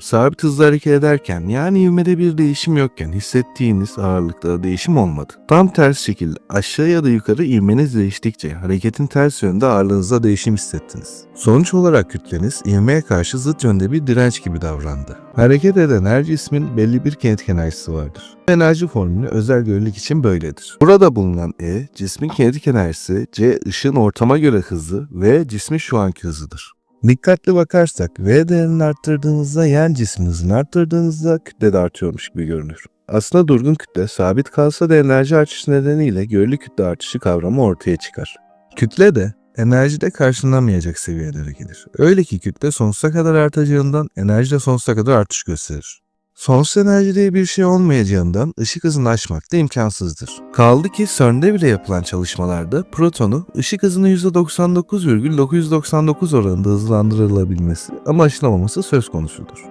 Sabit hızla hareket ederken yani ivmede bir değişim yokken hissettiğiniz ağırlıkta değişim olmadı. Tam ters şekilde aşağı ya da yukarı ivmeniz değiştikçe hareketin ters yönde ağırlığınızda değişim hissettiniz. Sonuç olarak kütleniz ivmeye karşı zıt yönde bir direnç gibi davrandı. Hareket eden her cismin belli bir kinetik enerjisi vardır. Enerji formülü özel görelilik için böyledir. Burada bulunan E, cismin kinetik enerjisi, C, ışığın ortama göre hızı ve cismin şu anki hızıdır. Dikkatli bakarsak V değerini arttırdığınızda yen cismin hızını arttırdığınızda kütle de artıyormuş gibi görünür. Aslında durgun kütle sabit kalsa da enerji artışı nedeniyle görülü kütle artışı kavramı ortaya çıkar. Kütle de enerjide karşılanamayacak seviyelere gelir. Öyle ki kütle sonsuza kadar artacağından enerji de sonsuza kadar artış gösterir. Sonsuz enerji diye bir şey olmayacağından ışık hızını aşmak da imkansızdır. Kaldı ki CERN'de bile yapılan çalışmalarda protonu ışık hızının %99,999 oranında hızlandırılabilmesi ama aşılamaması söz konusudur.